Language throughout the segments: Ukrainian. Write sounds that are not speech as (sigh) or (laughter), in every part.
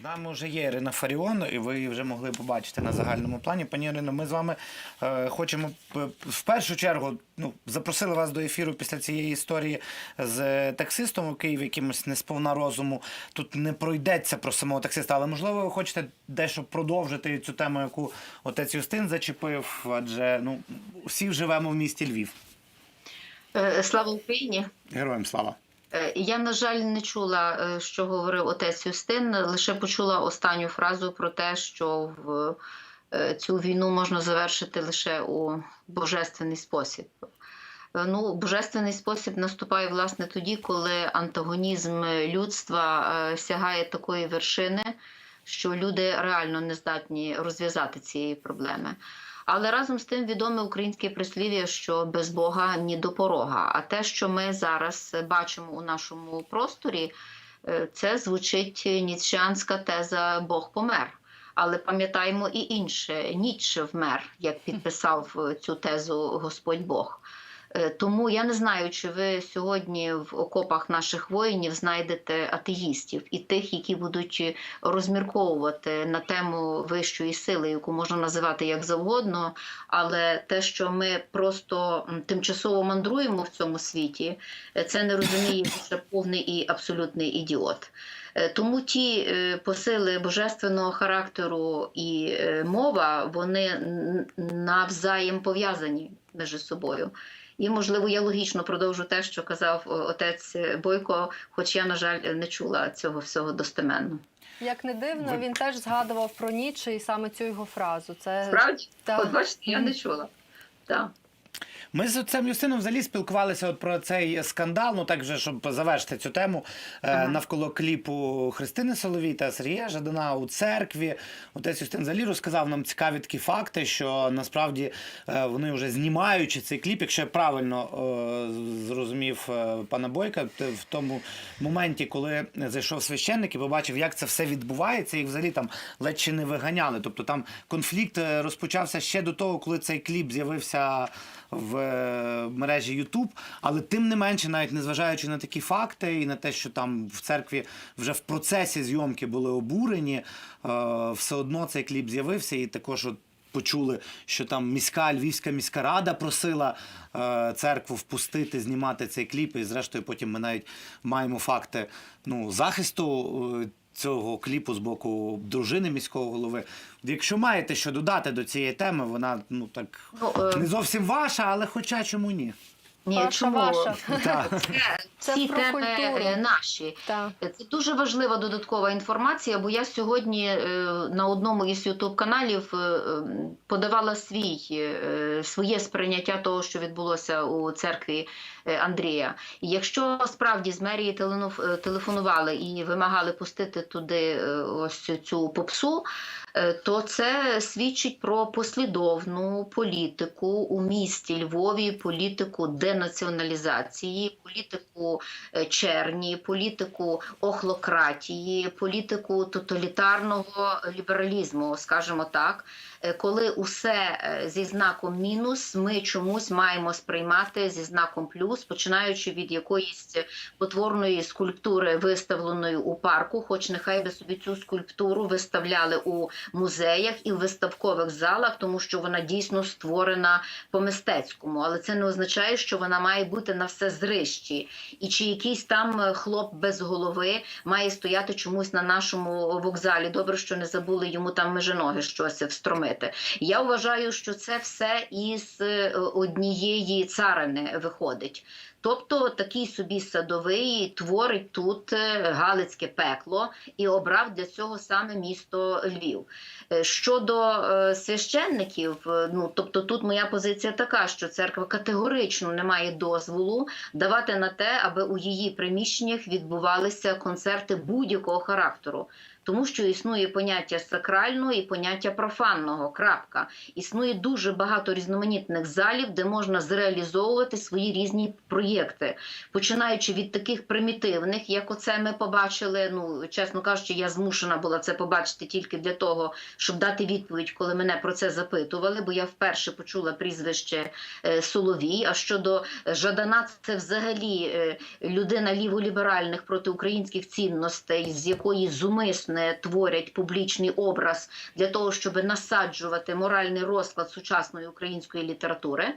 З нами вже є Ірина Фаріон, і ви вже могли побачити на загальному плані. Пані Ірино, ми з вами е, хочемо в першу чергу ну, запросили вас до ефіру після цієї історії з таксистом у Києві, якимось не сповна розуму. Тут не пройдеться про самого таксиста, але можливо ви хочете дещо продовжити цю тему, яку отець Юстин зачепив, адже ну, всі живемо в місті Львів. Е, Слава Україні! Героям слава! Е, Я, на жаль, не чула, е, що говорив отець Юстин, лише почула останню фразу про те, що в е, цю війну можна завершити лише у божественний спосіб. Ну, божественний спосіб наступає власне тоді, коли антагонізм людства сягає такої вершини, що люди реально не здатні розв'язати цієї проблеми. Але разом з тим відоме українське прислів'я, що без Бога ні до порога. А те, що ми зараз бачимо у нашому просторі, е, це звучить ніцшанська теза Бог помер. Але пам'ятаємо і інше: ніч вмер, як (laughs) підписав е, цю тезу Господь Бог. Е, Тому я не знаю, чи ви сьогодні в окопах наших воїнів знайдете атеїстів і тих, які будуть розмірковувати на тему вищої сили, яку можна називати як завгодно. Але те, що ми просто тимчасово мандруємо в цьому світі, е, це не розуміє лише повний і абсолютний ідіот. Е, Тому ті посили божественного характеру і мова, вони навзаєм пов'язані між собою. І, можливо, я логічно продовжу те, що казав отець Бойко, хоч я, на жаль, не чула цього всього достеменно. Як не дивно, він теж згадував про ніч і саме цю його фразу. Це Справді? так. От бачите, я не чула. Так. Ми з отцем Юстином взагалі спілкувалися от про цей скандал, ну так вже, щоб завершити цю тему е, Ага. навколо кліпу Христини Соловій та Сергія Жадана у церкві. Отець Юстин взагалі розказав нам цікаві такі факти, що насправді е, вони вже знімаючи цей кліп, якщо я правильно е, зрозумів пана Бойка, в тому моменті, коли зайшов священник і побачив, як це все відбувається, їх взагалі там ледь чи не виганяли. Тобто там конфлікт розпочався ще до того, коли цей кліп з'явився в е, мережі YouTube, але тим не менше, навіть незважаючи на такі факти і на те, що там в церкві вже в процесі зйомки були обурені, е, все одно цей кліп з'явився і також от. Почули, що там міська львівська міська рада просила е, церкву впустити, знімати цей кліп. І зрештою, потім ми навіть маємо факти ну, захисту е, цього кліпу з боку дружини міського голови. Якщо маєте що додати до цієї теми, вона ну так Ну, е, не зовсім ваша, але хоча чому ні? ні, Ваша, чому? ваша. (laughs) Так. Це, про теми культуру. е, наші. Так. Це дуже важлива додаткова інформація, бо я сьогодні е, на одному із ютуб каналів е, е, подавала свій, е, своє сприйняття того, що відбулося у церкві Андрія. І якщо справді з мерії е, телефонували і вимагали пустити туди е, ось цю попсу, е, то це свідчить про послідовну політику у місті Львові, політику денаціоналізації, політику е, черні, політику охлократії, політику тоталітарного лібералізму, скажімо так, Е, коли усе е, зі знаком мінус, ми чомусь маємо сприймати зі знаком плюс, починаючи від якоїсь потворної скульптури, виставленої у парку, хоч нехай би собі цю скульптуру виставляли у музеях і в виставкових залах, тому що вона дійсно створена по мистецькому, але це не означає, що вона має бути на все зрищі. І чи якийсь там е, хлоп без голови має стояти чомусь на нашому вокзалі. Добре, що не забули йому там межи ноги щось встромити. Я вважаю, що це все із е, однієї царини виходить. Тобто такий собі садовий творить тут е, Галицьке пекло і обрав для цього саме місто Львів. Е, Щодо священників, ну тобто тут моя позиція така, що церква категорично не має дозволу давати на те, аби у її приміщеннях відбувалися концерти будь-якого характеру. Тому що існує поняття сакрального і поняття профанного. Крапка. Існує дуже багато різноманітних залів, де можна зреалізовувати свої різні проєкти, починаючи від таких примітивних, як оце ми побачили. Ну чесно кажучи, я змушена була це побачити тільки для того, щоб дати відповідь, коли мене про це запитували. Бо я вперше почула прізвище е, Соловій. А щодо Жадана, це взагалі е, людина ліволіберальних протиукраїнських цінностей, з якої зумисне вони творять публічний образ для того, щоб насаджувати моральний розклад сучасної української літератури.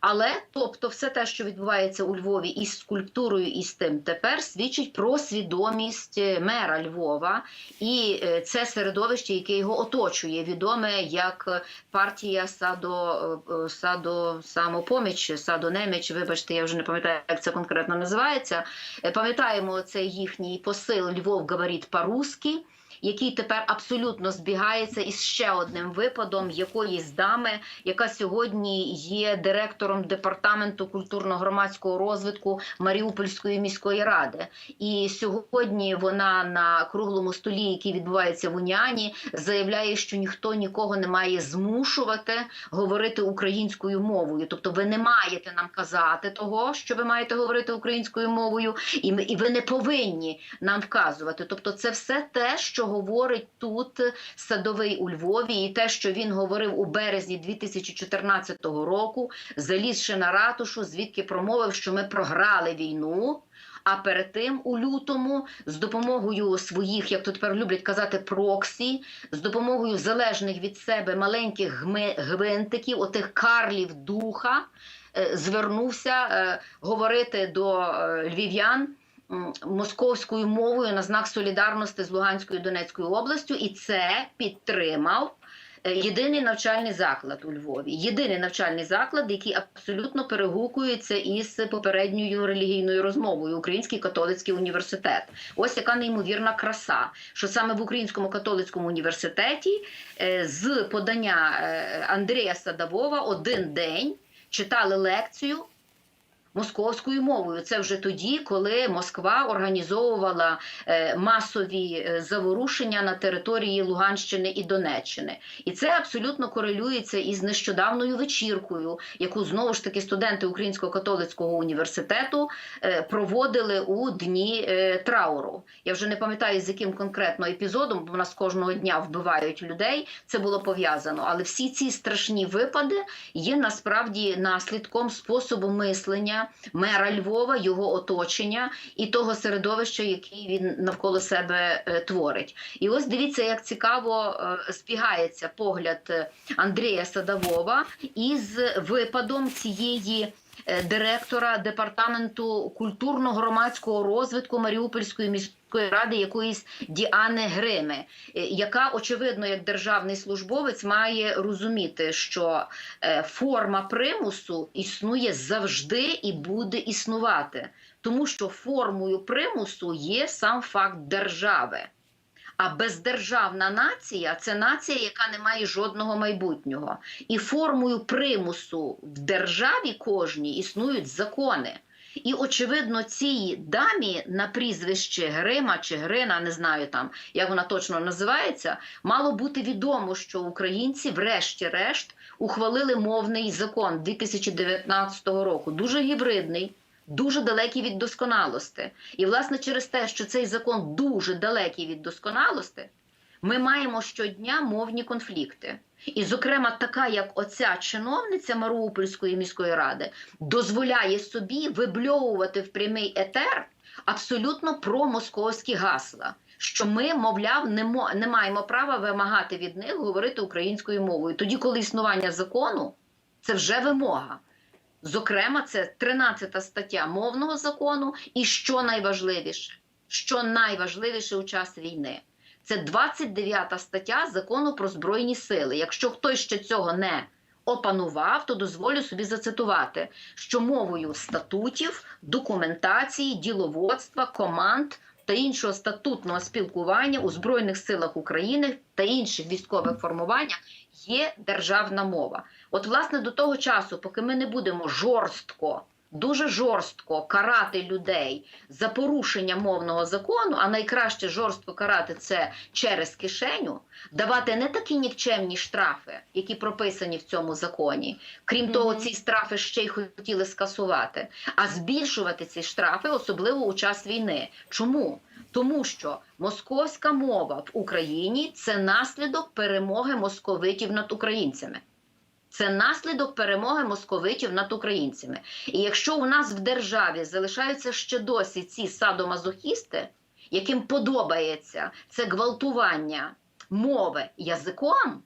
Але тобто, все те, що відбувається у Львові із скульптурою, і з тим тепер свідчить про свідомість е, мера Львова, і е, це середовище, яке його оточує, відоме як партія садо, е, садо самопоміч, садонеміч. Вибачте, я вже не пам'ятаю, як це конкретно називається. Пам'ятаємо цей їхній посил Львов говорить по-русски який тепер абсолютно збігається із ще одним випадом якоїсь дами, яка сьогодні є директором департаменту культурно-громадського розвитку Маріупольської міської ради. І сьогодні вона на круглому столі, який відбувається в Уніані, заявляє, що ніхто нікого не має змушувати говорити українською мовою. Тобто, ви не маєте нам казати того, що ви маєте говорити українською мовою, і і ви не повинні нам вказувати. Тобто, це все те, що говорить тут садовий у Львові, і те, що він говорив у березні 2014 року, залізши на ратушу, звідки промовив, що ми програли війну. А перед тим у лютому з допомогою своїх, як то тепер люблять казати, проксі, з допомогою залежних від себе маленьких гвинтиків, отих карлів духа, е, звернувся е, говорити до е, львів'ян московською мовою на знак солідарності з Луганською і Донецькою областю, і це підтримав. е, Єдиний навчальний заклад у Львові, єдиний навчальний заклад, який абсолютно перегукується із попередньою релігійною розмовою Український католицький університет. Ось яка неймовірна краса, що саме в Українському католицькому університеті е, з подання е, Андрія Садового один день читали лекцію московською мовою. Це вже тоді, коли Москва організовувала е, масові е, заворушення на території Луганщини і Донеччини. І це абсолютно корелюється із нещодавною вечіркою, яку знову ж таки студенти Українського католицького університету е, проводили у дні трауру. Я вже не пам'ятаю з яким конкретно епізодом, бо в нас кожного дня вбивають людей. Це було пов'язано. Але всі ці страшні випади є насправді наслідком способу мислення мера Львова, його оточення і того середовища, який він навколо себе е, творить. І ось дивіться, як цікаво спігається збігається погляд е, Андрія Садового із випадом цієї. Е, Директора департаменту культурно-громадського розвитку Маріупольської міської ради якоїсь Діани Грими, е, яка очевидно, як державний службовець, має розуміти, що е, форма примусу існує завжди і буде існувати, тому що формою примусу є сам факт держави. А бездержавна нація це нація, яка не має жодного майбутнього. І формою примусу в державі кожній існують закони. І, очевидно, цій дамі на прізвище Грима чи Грина, не знаю там, як вона точно називається, мало бути відомо, що українці, врешті-решт, ухвалили мовний закон 2019 року, дуже гібридний, дуже далекий від досконалості. І, власне, через те, що цей закон дуже далекий від досконалості, ми маємо щодня мовні конфлікти. І, зокрема, така, як оця чиновниця Маріупольської міської ради, дозволяє собі вибльовувати в прямий етер абсолютно промосковські гасла. Що ми, мовляв, не, не маємо права вимагати від них говорити українською мовою. Тоді, коли існування закону це вже вимога. Зокрема, це 13 стаття мовного закону, і що найважливіше, що найважливіше у час війни, це 29 стаття закону про збройні сили. Якщо хтось ще цього не опанував, то дозволю собі зацитувати, що мовою статутів, документації, діловодства, команд та іншого статутного спілкування у Збройних силах України та інших військових формуваннях є державна мова. От, власне, до того часу, поки ми не будемо жорстко, дуже жорстко карати людей за порушення мовного закону, а найкраще жорстко карати це через кишеню, давати не такі нікчемні штрафи, які прописані в цьому законі. Крім Мгм. того, ці штрафи ще й хотіли скасувати, а збільшувати ці штрафи, особливо у час війни. Чому? Тому що московська мова в Україні це наслідок перемоги московитів над українцями. Це наслідок перемоги московитів над українцями. І якщо у нас в державі залишаються ще досі ці садомазохісти, яким подобається це гвалтування мови язиком,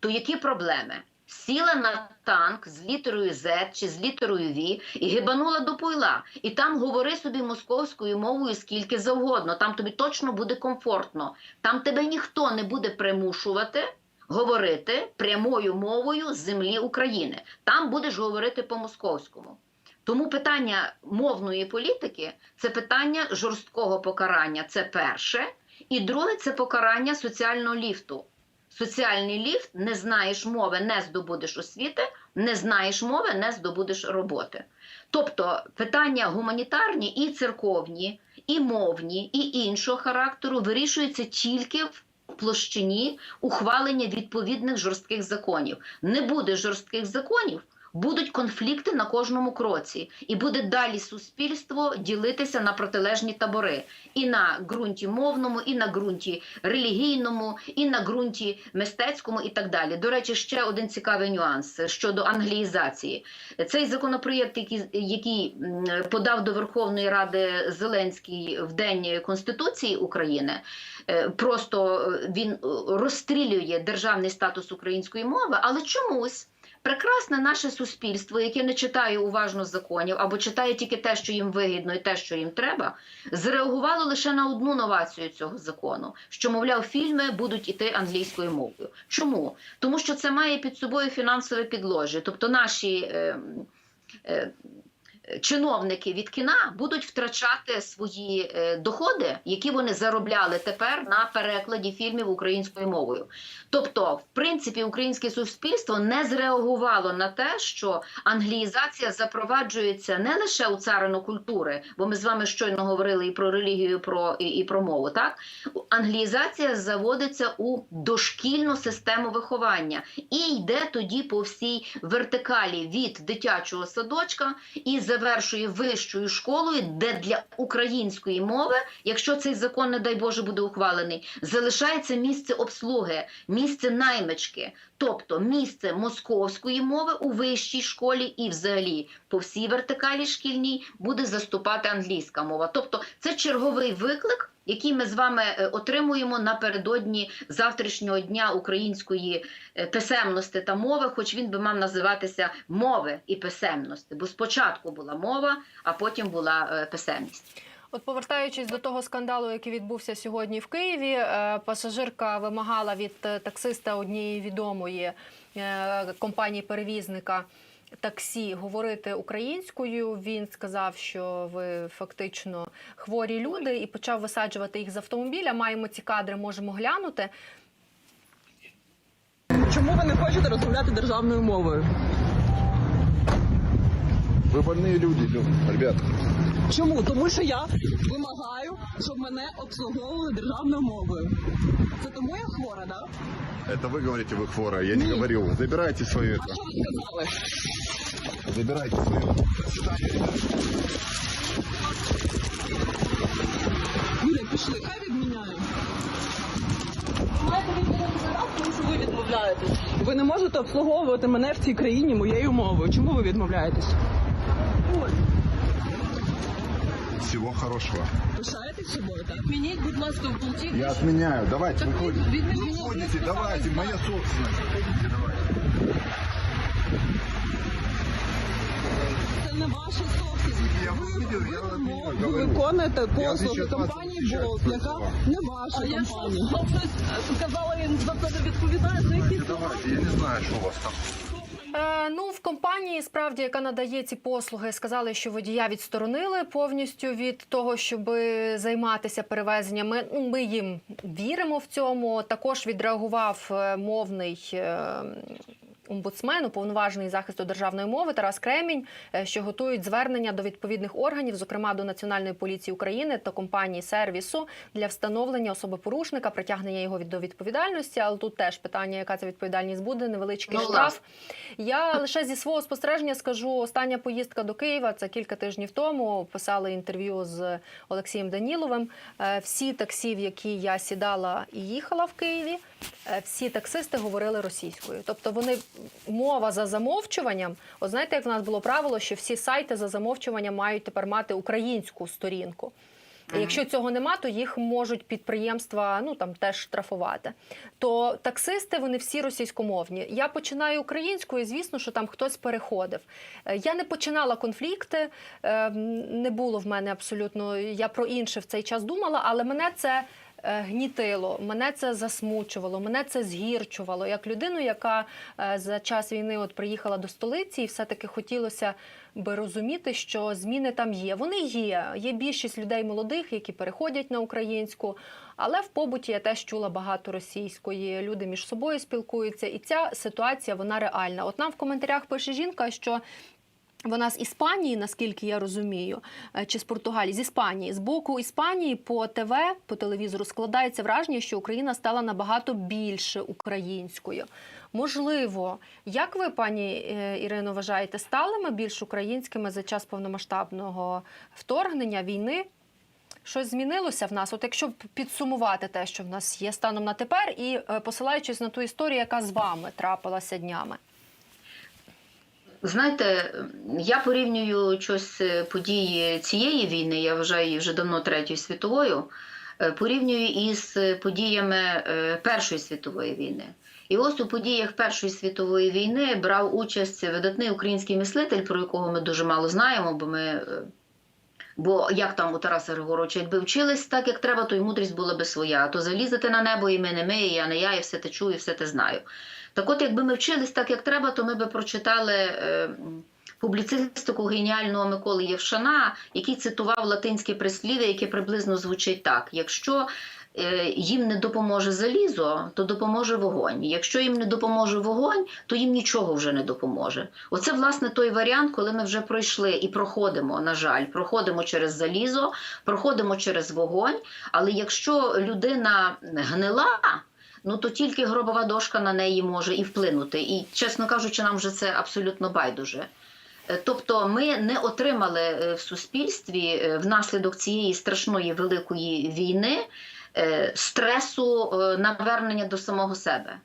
то які проблеми? Сіла на танк з літерою Z чи з літерою V і гибанула до пойла. І там говори собі московською мовою скільки завгодно. Там тобі точно буде комфортно. Там тебе ніхто не буде примушувати говорити прямою мовою з землі України. Там будеш говорити по-московському. Тому питання мовної політики це питання жорсткого покарання. Це перше. І друге це покарання соціального ліфту. Соціальний ліфт не знаєш мови, не здобудеш освіти, не знаєш мови, не здобудеш роботи. Тобто питання гуманітарні і церковні, і мовні, і іншого характеру вирішуються тільки в площині ухвалення відповідних жорстких законів. Не буде жорстких законів, будуть конфлікти на кожному кроці, і буде далі суспільство ділитися на протилежні табори і на ґрунті мовному, і на ґрунті релігійному, і на ґрунті мистецькому, і так далі. До речі, ще один цікавий нюанс щодо англіїзації. Цей законопроєкт, який, який подав до Верховної Ради Зеленський в День Конституції України, е, просто е, він е, розстрілює державний статус української мови, але чомусь. Прекрасне наше суспільство, яке не читає уважно законів або читає тільки те, що їм вигідно, і те, що їм треба, зреагувало лише на одну новацію цього закону: що, мовляв, фільми будуть іти англійською мовою. Чому? Тому що це має під собою фінансове підложі. Тобто наші е, е, чиновники від кіна будуть втрачати свої е, доходи, які вони заробляли тепер на перекладі фільмів українською мовою. Тобто, в принципі, українське суспільство не зреагувало на те, що англіїзація запроваджується не лише у царину культури, бо ми з вами щойно говорили і про релігію, про і, і про мову. Так англіїзація заводиться у дошкільну систему виховання і йде тоді по всій вертикалі від дитячого садочка і завершує вищою школою, де для української мови, якщо цей закон, не дай Боже, буде ухвалений, залишається місце обслуги, місце наймички, тобто місце московської мови у вищій школі і взагалі по всій вертикалі шкільній буде заступати англійська мова. Тобто це черговий виклик. Який ми з вами е, отримуємо напередодні завтрашнього дня української е, писемності та мови, хоч він би мав називатися мови і писемності, бо спочатку була мова, а потім була е, писемність. От повертаючись до того скандалу, який відбувся сьогодні в Києві, пасажирка вимагала від таксиста однієї відомої компанії перевізника. Таксі говорити українською. Він сказав, що ви фактично хворі люди, і почав висаджувати їх з автомобіля. Маємо ці кадри, можемо глянути. Чому ви не хочете розмовляти державною мовою? Ви больні люди, ребят. Чому? Тому що я вимагаю, щоб мене обслуговували державною мовою. Це тому я хвора, да? Это вы говорите, вы хвора, я не Нет. говорил. Забирайте свое А это. що ви сказали? Забирайте свое. До свидания. Юля, пішли, хай відміняють. Маєте відмінити зараз, тому що ви відмовляєтесь. Ви не можете обслуговувати мене в цій країні моєю мовою. Чому ви відмовляєтесь? Всего хорошего. Пишаєтесь собою, так? Відмініть, будь ласка, в полці. Я отменяю. Давайте, выходите. відмініть. Выходите, давайте, моя собственность. Выходите, давайте. Це не ваша собственность. Я Ви, видел, я ви, отменяю, ви говорю. виконуєте Я послуги сейчас вас компанії отвечаю, Болт, что яка сказал. не ваша компанія. сказала, він за це не відповідає, за які Давайте, я не знаю, что у вас там. Е, ну, в компанії, справді, яка надає ці послуги, сказали, що водія відсторонили повністю від того, щоб займатися перевезеннями. Ну, ми їм віримо в цьому. Також відреагував е, мовний. е, Омбудсмен, уповноважений захисту державної мови Тарас Кремінь, е, що готують звернення до відповідних органів, зокрема до Національної поліції України та компанії сервісу для встановлення особи порушника, притягнення його до відповідальності. Але тут теж питання, яка ця відповідальність буде, невеличкий Ну, штраф. Я лише зі свого спостереження скажу, остання поїздка до Києва це кілька тижнів тому. Писали інтерв'ю з Олексієм Даніловим. Е, Всі таксі, в які я сідала і їхала в Києві, е, всі таксисти говорили російською. Тобто вони мова за замовчуванням. От знаєте, як в нас було правило, що всі сайти за замовчуванням мають тепер мати українську сторінку. Якщо цього нема, то їх можуть підприємства ну там теж штрафувати. То таксисти вони всі російськомовні. Я починаю українською, і звісно, що там хтось переходив. Е, Я не починала конфлікти, е, не було в мене абсолютно. Я про інше в цей час думала, але мене це. Е, Гнітило, мене це засмучувало, мене це згірчувало як людину, яка е, за час війни от приїхала до столиці, і все-таки хотілося би розуміти, що зміни там є. Вони є. Є більшість людей молодих, які переходять на українську. Але в побуті я теж чула багато російської. Люди між собою спілкуються, і ця ситуація вона реальна. От нам в коментарях пише жінка, що. Вона з Іспанії, наскільки я розумію, е, чи з Португалії, з Іспанії. З боку Іспанії по ТВ, по телевізору складається враження, що Україна стала набагато більше українською. Можливо, як ви, пані е, Ірино, вважаєте, стали ми більш українськими за час повномасштабного вторгнення війни? Щось змінилося в нас? От якщо підсумувати те, що в нас є станом на тепер, і е, посилаючись на ту історію, яка з вами трапилася днями. Знаєте, я порівнюю щось е, події цієї війни, я вважаю її вже давно третьою світовою, е, порівнюю із е, подіями Першої світової війни. І ось у подіях Першої світової війни брав участь видатний український мислитель, про якого ми дуже мало знаємо, бо ми. Бо як там у Тараса Григоровича, якби вчились так, як треба, то й мудрість була би своя. А то залізати на небо, і ми не ми, і я не я, і все те чую, і все те знаю. Так от, якби ми вчились так, як треба, то ми би прочитали е, публіцистику геніального Миколи Євшана, який цитував латинське прислів'я, яке приблизно звучить так: якщо е, їм не допоможе залізо, то допоможе вогонь. Якщо їм не допоможе вогонь, то їм нічого вже не допоможе. Оце власне той варіант, коли ми вже пройшли і проходимо, на жаль, проходимо через залізо, проходимо через вогонь. Але якщо людина гнила, ну то тільки гробова дошка на неї може і вплинути. І, чесно кажучи, нам вже це абсолютно байдуже. Е, Тобто ми не отримали е, в суспільстві е, внаслідок цієї страшної великої війни стресу навернення до самого себе.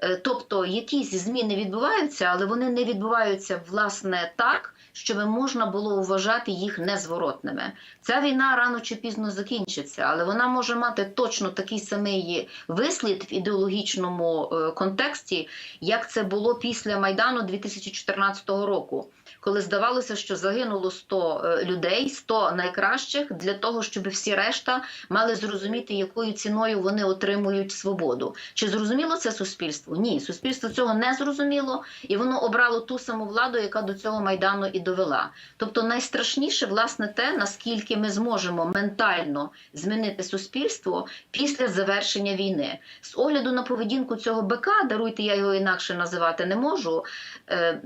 Е, Тобто якісь зміни відбуваються, але вони не відбуваються власне так, щоб можна було вважати їх незворотними. Ця війна рано чи пізно закінчиться, але вона може мати точно такий самий вислід в ідеологічному е, контексті, як це було після Майдану 2014 року. Коли здавалося, що загинуло 100 е, людей, 100 найкращих для того, щоб всі решта мали зрозуміти, якою ціною вони отримують свободу. Чи зрозуміло це суспільство? Ні, суспільство цього не зрозуміло, і воно обрало ту саму владу, яка до цього майдану і довела. Тобто, найстрашніше, власне, те, наскільки ми зможемо ментально змінити суспільство після завершення війни. З огляду на поведінку цього БК, даруйте, я його інакше називати не можу. е,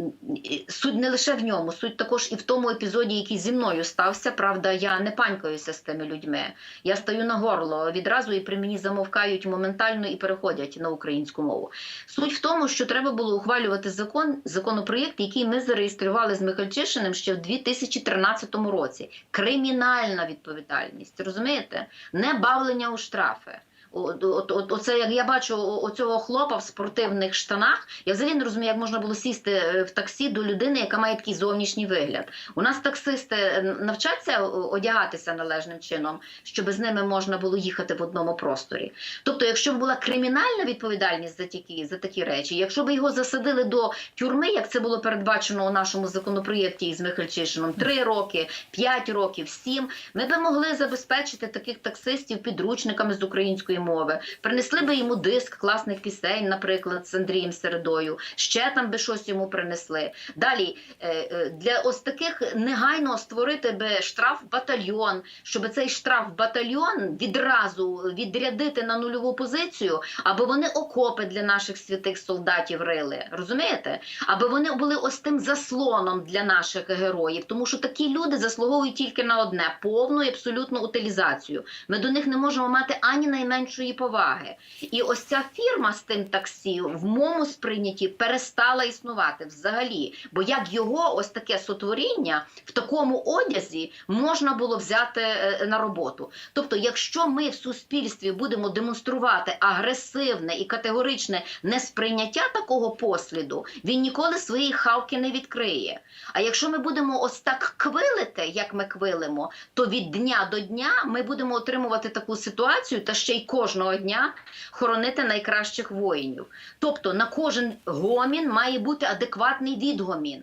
Суть не лише в ньому, суть також і в тому епізоді, який зі мною стався. Правда, я не панькаюся з тими людьми. Я стаю на горло відразу і при мені замовкають моментально і переходять на українську мову. Суть в тому, що треба було ухвалювати закон, законопроєкт, який ми зареєстрували з Михальчишиним ще в 2013 році. Кримінальна відповідальність, розумієте? Не бавлення у штрафи. От, от, от, оце як я бачу оцього хлопа в спортивних штанах, я взагалі не розумію, як можна було сісти е, в таксі до людини, яка має такий зовнішній вигляд. У нас таксисти е, навчаться одягатися належним чином, щоб з ними можна було їхати в одному просторі. Тобто, якщо б була кримінальна відповідальність за такі, за такі речі, якщо б його засадили до тюрми, як це було передбачено у нашому законопроєкті із Михальчишином, 3 роки, 5 років, 7, ми би могли забезпечити таких таксистів підручниками з української мови. Принесли би йому диск класних пісень, наприклад, з Андрієм Середою. Ще там би щось йому принесли. Далі е, е, для ось таких негайно створити би штраф батальйон, щоб цей штраф батальйон відразу відрядити на нульову позицію, аби вони окопи для наших святих солдатів рили. Розумієте? Аби вони були ось тим заслоном для наших героїв, тому що такі люди заслуговують тільки на одне повну і абсолютну утилізацію. Ми до них не можемо мати ані найменшого меншої поваги. І ось ця фірма з тим таксі в моєму сприйнятті перестала існувати взагалі. Бо як його ось таке сотворіння в такому одязі можна було взяти е, на роботу. Тобто, якщо ми в суспільстві будемо демонструвати агресивне і категоричне несприйняття такого посліду, він ніколи своєї хавки не відкриє. А якщо ми будемо ось так квилити, як ми квилимо, то від дня до дня ми будемо отримувати таку ситуацію та ще й кожного дня хоронити найкращих воїнів. Тобто на кожен гомін має бути адекватний відгомін.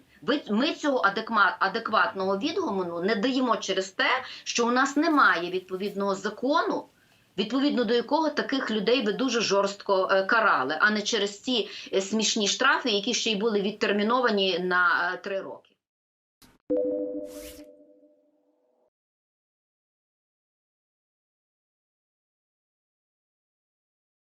Ми цього адекватного відгомону не даємо через те, що у нас немає відповідного закону, відповідно до якого таких людей би дуже жорстко е, карали, а не через ці е, смішні штрафи, які ще й були відтерміновані на е, три роки.